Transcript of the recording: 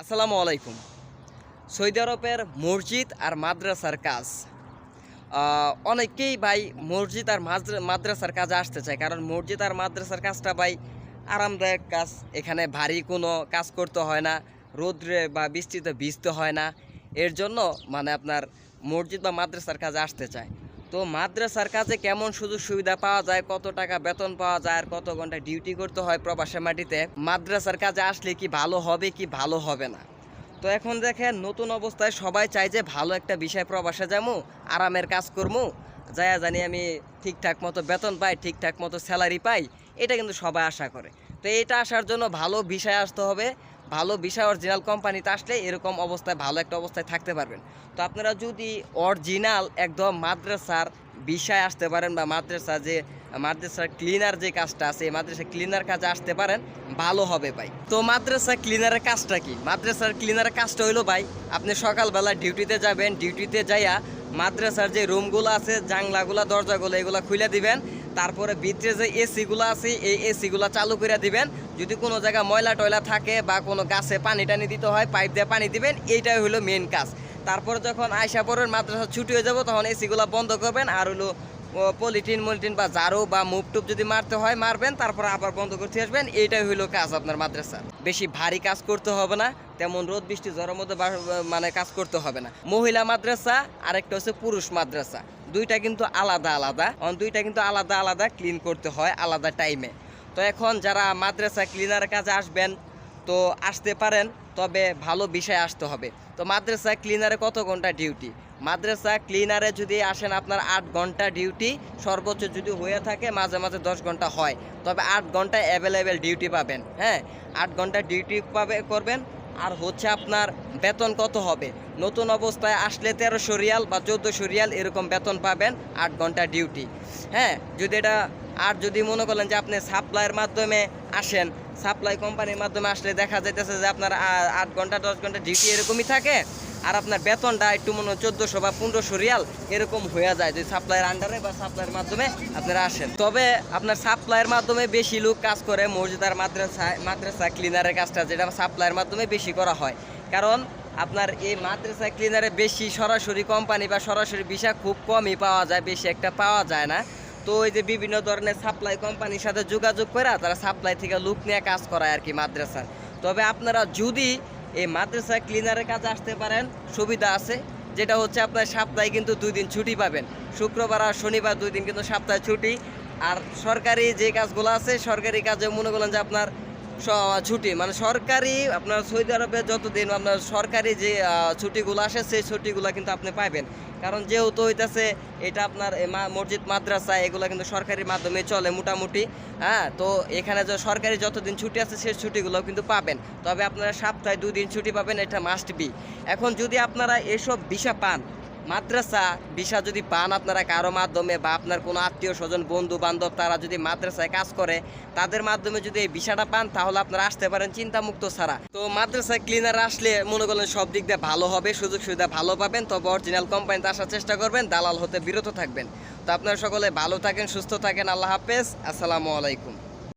আসসালামু আলাইকুম। সৌদি আরবের মসজিদ আর মাদ্রাসার কাজ। অনেকেই ভাই মসজিদ আর মাদ্রাসার কাজে আসতে চায়, কারণ মসজিদ আর মাদ্রাসার কাজটা ভাই আরামদায়ক কাজ। এখানে ভারী কোনো কাজ করতে হয় না, রোদ্রে বা বৃষ্টিতে ভিজতে হয় না। এর জন্য মানে আপনার মসজিদ বা মাদ্রাসার কাজে আসতে চায়। তো মাদ্রাসার কাজে কেমন সুযোগ সুবিধা পাওয়া যায়, কত টাকা বেতন পাওয়া যায় আর কত ঘণ্টা ডিউটি করতে হয় প্রবাসে মাটিতে, মাদ্রাসার কাজে আসলে কি ভালো হবে কি ভালো হবে না? তো এখন দেখেন নতুন অবস্থায় সবাই চায় যে ভালো একটা বিষয় প্রবাসে যাব আরামের কাজ করব যায়া জানি আমি ঠিকঠাক মতো বেতন পাই, ঠিকঠাক মতো স্যালারি পাই, এটা কিন্তু সবাই আশা করে। তো এটা আসার জন্য ভালো বিষয় আসতে হবে ভালো বিষয় অরিজিনাল কোম্পানিতে আসলে এরকম অবস্থায়, ভালো একটা অবস্থায় থাকতে পারবেন। তো আপনারা যদি অরিজিনাল একদম মাদ্রাসার বিষয় আসতে পারেন বা মাদ্রাসা যে, মাদ্রাসার ক্লিনার যে কাজটা আছে মাদ্রাসা ক্লিনার কাজে আসতে পারেন, ভালো হবে ভাই। তো মাদ্রাসা ক্লিনারের কাজটা কি? মাদ্রাসার ক্লিনারের কাজটা হইল ভাই, আপনি সকালবেলা ডিউটিতে যাবেন ডিউটিতে যাইয়া মাদ্রাসার যে রুমগুলো আছে জাংলাগুলা দরজাগুলো এগুলো খুলে দিবেন তারপরে ভিতরে যে এসিগুলো আছে, এই এসিগুলো চালু করে দিবেন। যদি কোনো জায়গায় ময়লা টয়লা থাকে বা কোনো গাছে পানি টানি দিতে হয়, পাইপ দিয়ে পানি দিবেন, এইটাই হলো মেন কাজ। তারপরে যখন আয়সা পরের মাদ্রাসা ছুটি হয়ে যাব, তখন এসিগুলো বন্ধ করবেন আর হলো পলিথিন মলিথিন বা ঝাড়ু বা মুভ টুপ যদি মারতে হয়, মারবেন, তারপর আবার বন্ধ করতে আসবেন, এইটাই হইল কাজ আপনার মাদ্রাসার বেশি ভারী কাজ করতে হবে না, তেমন রোদ, বৃষ্টি জ্বরের মধ্যে মানে কাজ করতে হবে না। মহিলা মাদ্রাসা, আরেকটা হচ্ছে পুরুষ মাদ্রাসা। দুইটা কিন্তু আলাদা আলাদা। দুইটা কিন্তু আলাদা আলাদা ক্লিন করতে হয় আলাদা টাইমে তো এখন যারা মাদ্রাসা ক্লিনার কাজে আসবেন, তো আসতে পারেন, তবে ভালো বিষয় আসতে হবে। তো মাদ্রাসা ক্লিনারে কত ঘণ্টা ডিউটি মাদ্রাসা ক্লিনারে যদি আসেন আপনার আট ঘণ্টা ডিউটি সর্বোচ্চ যদি হয়ে থাকে মাঝে মাঝে দশ ঘণ্টা হয়। তবে আট ঘণ্টা অ্যাভেলেবেল ডিউটি পাবেন হ্যাঁ? আট ঘণ্টা ডিউটি পাবে, করবেন আর হচ্ছে আপনার বেতন কত হবে? নতুন অবস্থায় আসলে তেরোশো রিয়াল বা চোদ্দোশো রিয়াল এরকম বেতন পাবেন আট ঘণ্টা ডিউটি। হ্যাঁ যদি এটা, আর যদি মনে করেন যে আপনি সাপ্লাইয়ের মাধ্যমে আসেন, সাপ্লাই কোম্পানির মাধ্যমে আসলে দেখা যাইতেছে যে আপনার আট ঘণ্টা, দশ ঘণ্টা ডিউটি এরকমই থাকে আর আপনার বেতনটা একটু মনে হয় চোদ্দোশো বা পনেরোশো রিয়াল এরকম হয়ে যায় যদি সাপ্লাইয়ের আন্ডারে বা সাপ্লাইয়ের মাধ্যমে আপনারা আসেন। তবে আপনার সাপ্লাইয়ের মাধ্যমে বেশি লোক কাজ করে, মসজিদার মাদ্রাসা মাদ্রাসা ক্লিনারের কাজটা যেটা সাপ্লাইয়ের মাধ্যমে বেশি করা হয়। কারণ আপনার এই মাদ্রাসা ক্লিনারে বেশি সরাসরি কোম্পানি বা সরাসরি বিষয় খুব কমই পাওয়া যায়, বেশি একটা পাওয়া যায় না। তো এই যে বিভিন্ন ধরনের সাপ্লাই কোম্পানির সাথে যোগাযোগ করে তারা সাপ্লাই থেকে লুক নিয়ে কাজ করায় আর কি মাদ্রাসার। তবে আপনারা যদি এই মাদ্রাসা ক্লিনারের কাজে আসতে পারেন, সুবিধা আছে। যেটা হচ্ছে আপনার সপ্তাহে কিন্তু দুই দিন ছুটি পাবেন। শুক্রবার আর শনিবার দুই দিন কিন্তু সপ্তাহে ছুটি। আর সরকারি যে কাজগুলো আছে, সরকারি কাজে মনে করেন যে আপনার ছুটি মানে সরকারি, আপনার সৌদি আরবে যতদিন আপনার সরকারি যে ছুটিগুলো আসে, সেই ছুটিগুলো কিন্তু আপনি পাবেন কারণ যেহেতু হইতাছে, এটা আপনার মসজিদ, মাদ্রাসা, এগুলো কিন্তু সরকারি মাধ্যমে চলে মোটামুটি হ্যাঁ? তো এখানে যে সরকারি যতদিন ছুটি আছে, সেই ছুটিগুলো কিন্তু পাবেন। তবে আপনারা সপ্তাহে দুই দিন ছুটি পাবেন, এটা মাস্ট বি এখন যদি আপনারা এসব বিষয় পান মাদ্রাসা ভিসা যদি পান আপনারা কারও মাধ্যমে বা আপনার কোনো আত্মীয় স্বজন, বন্ধু, বান্ধব, তারা যদি মাদ্রাসায় কাজ করে, তাদের মাধ্যমে যদি এই ভিসাটা পান, তাহলে আপনারা আসতে পারেন চিন্তামুক্ত ছাড়া। তো মাদ্রাসায় ক্লিনার আসলে মনে করলেন সব দিক দিয়ে ভালো হবে, সুযোগ সুবিধা ভালো পাবেন, তবে অরিজিনাল কোম্পানিতে আসার চেষ্টা করবেন, দালাল হতে বিরত থাকবেন। তো আপনারা সকলে ভালো থাকেন, সুস্থ থাকেন, আল্লাহ হাফেজ, আসসালামু আলাইকুম।